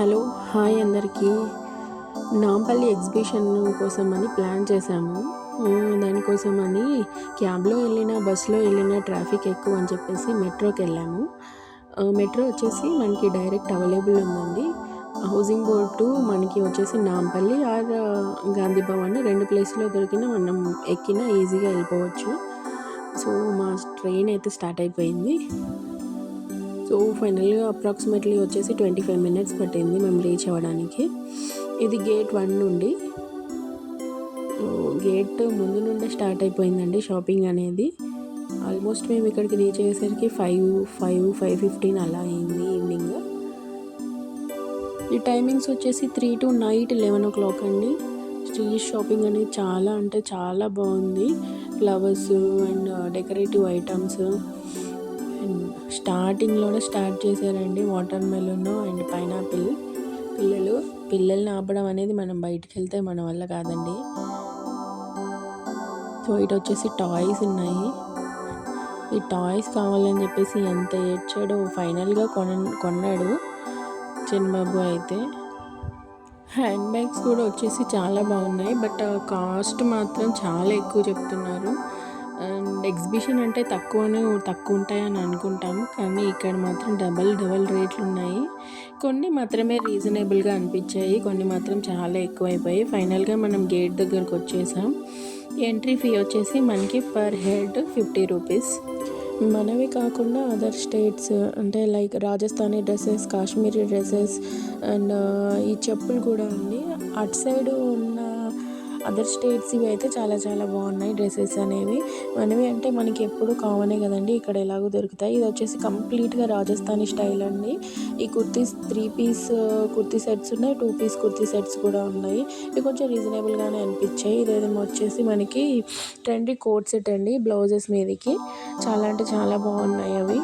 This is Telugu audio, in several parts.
హలో హాయ్ అందరికీ. నాంపల్లి ఎగ్జిబిషన్ కోసం అని ప్లాన్ చేశాము. దానికోసం అని క్యాబ్లో వెళ్ళిన బస్సులో వెళ్ళిన ట్రాఫిక్ ఎక్కువ అని చెప్పేసి మెట్రోకి వెళ్ళాము. మెట్రో వచ్చేసి మనకి డైరెక్ట్ అవైలబుల్ ఉందండి. హౌసింగ్ బోర్డ్ టు మనకి వచ్చేసి నాంపల్లి ఆర్ గాంధీ భవన్. రెండు ప్లేస్లో దొరికిన మనం ఎక్కిన ఈజీగా వెళ్ళిపోవచ్చు. సో మా ట్రైన్ అయితే స్టార్ట్ అయిపోయింది. సో ఫైనల్గా అప్రాక్సిమేట్లీ వచ్చేసి ట్వంటీ ఫైవ్ మినిట్స్ పట్టింది మేము రీచ్ అవ్వడానికి. ఇది గేట్ వన్ నుండి. గేట్ ముందు నుండే స్టార్ట్ అయిపోయిందండి షాపింగ్ అనేది. ఆల్మోస్ట్ మేము ఇక్కడికి రీచ్ అయ్యేసరికి ఫైవ్ ఫైవ్ ఫైవ్ ఫిఫ్టీన్ అలా అయింది ఈవినింగ్. ఈ టైమింగ్స్ వచ్చేసి three to night eleven o'clock అండి. స్ట్రీట్ షాపింగ్ అనేది చాలా అంటే చాలా బాగుంది. Flowers and decorative items. స్టార్టింగ్లోనే స్టార్ట్ చేశారండి వాటర్ మెలూన్ అండ్ పైనాపిల్. పిల్లలు పిల్లల్ని ఆపడం అనేది మనం బయటికి వెళ్తే మన వల్ల కాదండి. సో ఇటు వచ్చేసి టాయ్స్ ఉన్నాయి. ఈ టాయ్స్ కావాలని చెప్పేసి ఎంత ఏడ్చాడో ఫైనల్గా కొన కొన్నాడు చిన్నబాబు అయితే. హ్యాండ్ బ్యాగ్స్ కూడా వచ్చేసి చాలా బాగున్నాయి బట్ కాస్ట్ మాత్రం చాలా ఎక్కువ చెప్తున్నారు. ఎగ్జిబిషన్ అంటే తక్కువనే తక్కువ ఉంటాయని అనుకుంటాము. కానీ ఇక్కడ మాత్రం డబల్ డబల్ రేట్లు ఉన్నాయి కొన్ని మాత్రమే రీజనబుల్గా అనిపించాయి. కొన్ని మాత్రం చాలా ఎక్కువైపోయాయి. ఫైనల్గా మనం గేట్ దగ్గరకు వచ్చేసాం. ఎంట్రీ ఫీ వచ్చేసి మనకి పర్ హెడ్ ఫిఫ్టీ రూపీస్. మనవి కాకుండా అదర్ స్టేట్స్ అంటే like Rajasthani dresses Kashmiri dresses and ఈ చెప్పులు కూడా ఉంది. అటు సైడ్ ఉన్న అదర్ స్టేట్స్ ఇవి అయితే చాలా చాలా బాగున్నాయి డ్రెస్సెస్ అనేవి. మనవి అంటే మనకి ఎప్పుడు కామనే కదండి. ఇక్కడ ఎలాగో దొరుకుతాయి. ఇది వచ్చేసి కంప్లీట్గా రాజస్థానీ స్టైల్ అండి. ఈ kurtis three piece uh, kurti sets ఉన్నాయి. టూ పీస్ కుర్తీ సెట్స్ కూడా ఉన్నాయి. ఇవి కొంచెం రీజనబుల్గానే అనిపించాయి. ఇదేమో వచ్చేసి మనకి ట్రెండీ కోట్ సెట్ అండి. బ్లౌజెస్ మీదకి. చాలా అంటే చాలా బాగున్నాయి అవి.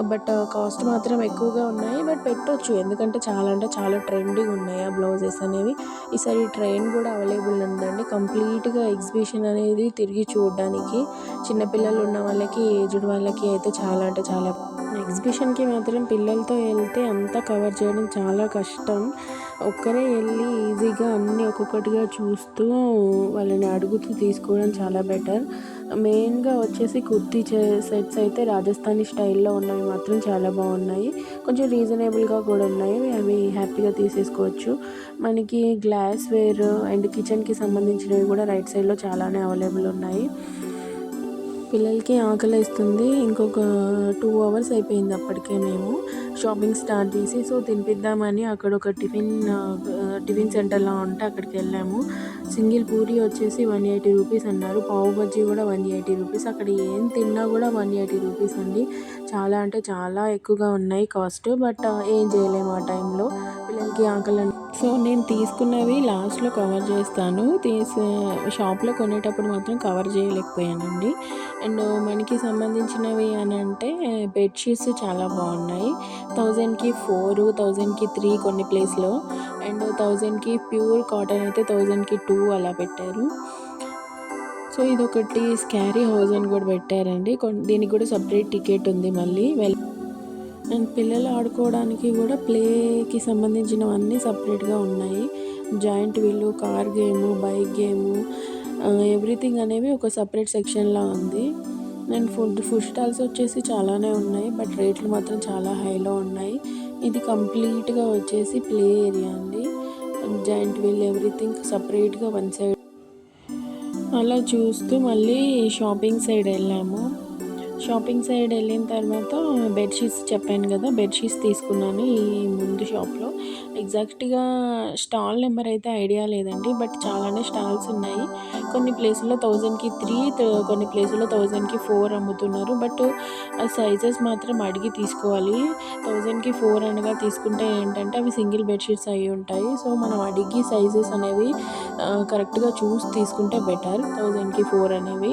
బట్ కాస్ట్ మాత్రం ఎక్కువగా ఉన్నాయి. బట్ పెట్టొచ్చు. ఎందుకంటే చాలా అంటే చాలా ట్రెండింగ్ ఉన్నాయి ఆ బ్లౌజెస్ అనేవి. ఈసారి ట్రైన్ కూడా అవైలబుల్ ఉందండి. కంప్లీట్గా ఎగ్జిబిషన్ అనేది తిరిగి చూడడానికి. చిన్నపిల్లలు ఉన్న వాళ్ళకి ఏజ్డ్ వాళ్ళకి అయితే చాలా అంటే చాలా. ఎగ్జిబిషన్కి మాత్రం పిల్లలతో వెళ్తే అంతా కవర్ చేయడం చాలా కష్టం. ఒక్కరే వెళ్ళి ఈజీగా అన్నీ ఒక్కొక్కటిగా చూస్తూ వాళ్ళని అడుగుతూ తీసుకోవడం చాలా బెటర్. మెయిన్గా వచ్చేసి కుర్తీ సెట్స్ అయితే రాజస్థానీ స్టైల్లో ఉన్నవి మాత్రం చాలా బాగున్నాయి. కొంచెం రీజనబుల్గా కూడా ఉన్నాయి. అవి హ్యాపీగా తీసేసుకోవచ్చు. మనకి గ్లాస్ వేర్ అండ్ కిచెన్కి సంబంధించినవి కూడా రైట్ సైడ్లో చాలానే అవైలబుల్ ఉన్నాయి. పిల్లలకి ఆకలి వేస్తుంది. ఇంకొక టూ అవర్స్ అయిపోయింది అప్పటికే మేము. షాపింగ్ స్టార్ట్ చేసి సో తినిపిద్దామని అక్కడ ఒక టిఫిన్ టిఫిన్ సెంటర్లా ఉంటే అక్కడికి వెళ్ళాము. సింగిల్ పూరి వచ్చేసి వన్ ఎయిటీ రూపీస్ అన్నారు. పావు బజ్జీ కూడా వన్ ఎయిటీ రూపీస్ అక్కడ ఏం తిన్నా కూడా వన్ ఎయిటీ రూపీస్ అండి. చాలా అంటే చాలా ఎక్కువగా ఉన్నాయి కాస్ట్ బట్ ఏం చేయలేము ఆ టైంలో పిల్లలకి ఆకలి అని- సో నేను తీసుకున్నవి లాస్ట్లో కవర్ చేస్తాను. తీసి షాప్లో కొనేటప్పుడు మాత్రం కవర్ చేయలేకపోయానండి. అండ్ మనకి సంబంధించినవి అని అంటే బెడ్షీట్స్ చాలా బాగున్నాయి. థౌజండ్కి ఫోర్ థౌజండ్కి త్రీ కొన్ని ప్లేస్లో. అండ్ థౌజండ్కి ప్యూర్ కాటన్ అయితే థౌజండ్కి టూ అలా పెట్టారు. సో ఇది ఒకటి స్కారీ హౌస్ అని కూడా పెట్టారండి. దీనికి కూడా సపరేట్ టికెట్ ఉంది మళ్ళీ. వెల్ అండ్ పిల్లలు ఆడుకోవడానికి కూడా ప్లేకి సంబంధించినవన్నీ సపరేట్గా ఉన్నాయి. Giant wheel car game bike game everything అనేవి ఒక సపరేట్ సెక్షన్లా ఉంది. అండ్ ఫుడ్ ఫుడ్ స్టాల్స్ వచ్చేసి చాలానే ఉన్నాయి బట్ రేట్లు మాత్రం చాలా హైలో ఉన్నాయి. ఇది కంప్లీట్గా వచ్చేసి ప్లే ఏరియా అండి. జాయింట్ వీల్ ఎవ్రీథింగ్ సపరేట్గా వన్ సైడ్. అలా చూస్తూ మళ్ళీ షాపింగ్ సైడ్ వెళ్ళాము. షాపింగ్ సైడ్ వెళ్ళిన తర్వాత బెడ్షీట్స్ చెప్పాను కదా బెడ్షీట్స్ తీసుకున్నాను ఈ ముందు షాప్లో. ఎగ్జాక్ట్గా స్టాల్ నెంబర్ అయితే ఐడియా లేదండి బట్ చాలానే స్టాల్స్ ఉన్నాయి. కొన్ని ప్లేసుల్లో థౌజండ్కి త్రీ కొన్ని ప్లేసుల్లో థౌజండ్కి ఫోర్ అమ్ముతున్నారు బట్ ఆ సైజెస్ మాత్రం అడిగి తీసుకోవాలి. థౌజండ్కి ఫోర్ అనగా తీసుకుంటే ఏంటంటే అవి సింగిల్ బెడ్షీట్స్ అయి ఉంటాయి సో మనం అడిగి సైజెస్ అనేవి కరెక్ట్గా చూసి తీసుకుంటే బెటర్ థౌజండ్కి ఫోర్ అనేవి.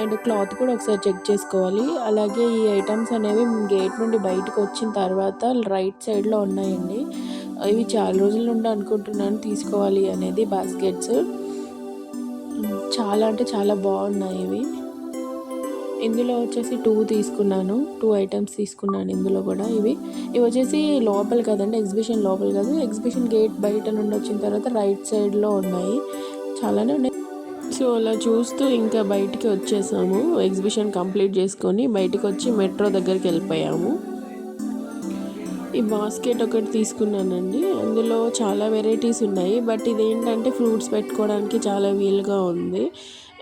అండ్ క్లాత్ కూడా ఒకసారి చెక్ చేసుకోవాలి. అలాగే ఈ ఐటమ్స్ అనేవి గేట్ నుండి బయటకు వచ్చిన తర్వాత రైట్ సైడ్లో ఉన్నాయండి. ఇవి చాలా రోజుల నుండి అనుకుంటున్నాను తీసుకోవాలి అనేది బాస్కెట్స్. చాలా అంటే చాలా బాగున్నాయి ఇవి. ఇందులో వచ్చేసి టూ తీసుకున్నాను. టూ ఐటమ్స్ తీసుకున్నాను ఇందులో కూడా ఇవి. ఇవి వచ్చేసి లోపల కదండి ఎగ్జిబిషన్ లోపల కాదు. ఎగ్జిబిషన్ గేట్ బయట నుండి వచ్చిన తర్వాత రైట్ సైడ్లో ఉన్నాయి. చాలానే ఉన్నాయి. సో అలా చూస్తూ ఇంకా బయటికి వచ్చేసాము. ఎగ్జిబిషన్ కంప్లీట్ చేసుకొని బయటికి వచ్చి మెట్రో దగ్గరికి వెళ్ళిపోయాము. ఈ బాస్కెట్ ఒకటి తీసుకున్నానండి. అందులో చాలా వెరైటీస్ ఉన్నాయి. బట్ ఇది ఏంటంటే ఫ్రూట్స్ పెట్టుకోవడానికి చాలా వీలుగా ఉంది.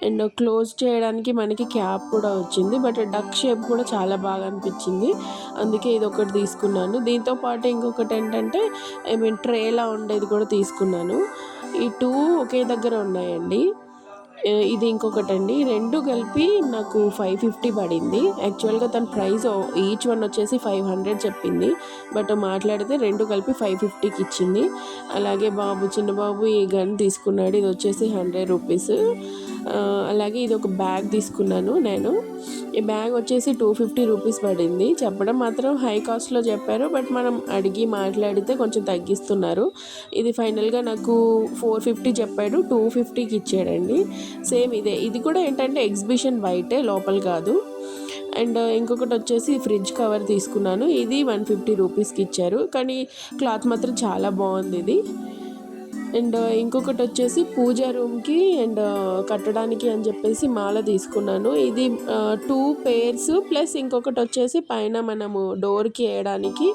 అండ్ క్లోజ్ చేయడానికి మనకి క్యాప్ కూడా వచ్చింది. బట్ డక్ షేప్ కూడా చాలా బాగా అనిపించింది. అందుకే ఇది ఒకటి తీసుకున్నాను. దీంతో పాటు ఇంకొకటి ఏంటంటే ఐ మీన్ ట్రేలా ఉండేది కూడా తీసుకున్నాను. ఈ టూ ఒకే దగ్గర ఉన్నాయండి. ఇది ఇంకొకటి అండి రెండు కలిపి నాకు ఫైవ్ ఫిఫ్టీ పడింది. యాక్చువల్గా తన ప్రైస్ ఈచ్ వన్ వచ్చేసి ఫైవ్ హండ్రెడ్ చెప్పింది. బట్ మాట్లాడితే రెండు కలిపి ఫైవ్ ఫిఫ్టీకి ఇచ్చింది. అలాగే బాబు చిన్న బాబు ఈ గన్ తీసుకున్నాడు. ఇది వచ్చేసి హండ్రెడ్ రూపీస్ అలాగే ఇది ఒక బ్యాగ్ తీసుకున్నాను నేను. ఈ బ్యాగ్ వచ్చేసి టూ ఫిఫ్టీ రూపీస్ పడింది. చెప్పడం మాత్రం హై కాస్ట్లో చెప్పారు బట్ మనం అడిగి మాట్లాడితే కొంచెం తగ్గిస్తున్నారు. ఇది ఫైనల్గా నాకు ఫోర్ ఫిఫ్టీ చెప్పాడు టూ ఫిఫ్టీకి ఇచ్చాడండి. సేమ్ ఇదే. ఇది కూడా ఏంటంటే ఎగ్జిబిషన్ బయటే లోపల కాదు. అండ్ ఇంకొకటి వచ్చేసి ఫ్రిడ్జ్ కవర్ తీసుకున్నాను. ఇది వన్ ఫిఫ్టీ రూపీస్కి ఇచ్చారు. కానీ క్లాత్ మాత్రం చాలా బాగుంది ఇది. అండ్ uh, ఇంకొకటి వచ్చేసి పూజ రూమ్కి అండ్ uh, కట్టడానికి అని చెప్పేసి మాల తీసుకున్నాను. ఇది టూ పేర్స్ ప్లస్ ఇంకొకటి వచ్చేసి పైన మనము డోర్కి వేయడానికి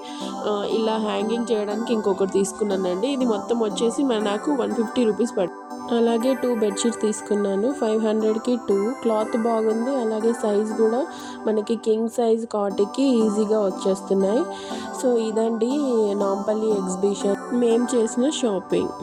uh, ఇలా హ్యాంగింగ్ చేయడానికి ఇంకొకటి తీసుకున్నానండి. ఇది మొత్తం వచ్చేసి మన నాకు వన్ ఫిఫ్టీ రూపీస్ పడు అలాగే టూ బెడ్షీట్ తీసుకున్నాను. ఫైవ్ హండ్రెడ్కి టూ క్లాత్ బాగుంది. అలాగే సైజ్ కూడా మనకి కింగ్ సైజ్ కాటికి ఈజీగా వచ్చేస్తున్నాయి. సో ఇదండి నాంపల్లి ఎగ్జిబిషన్ మేము చేసిన షాపింగ్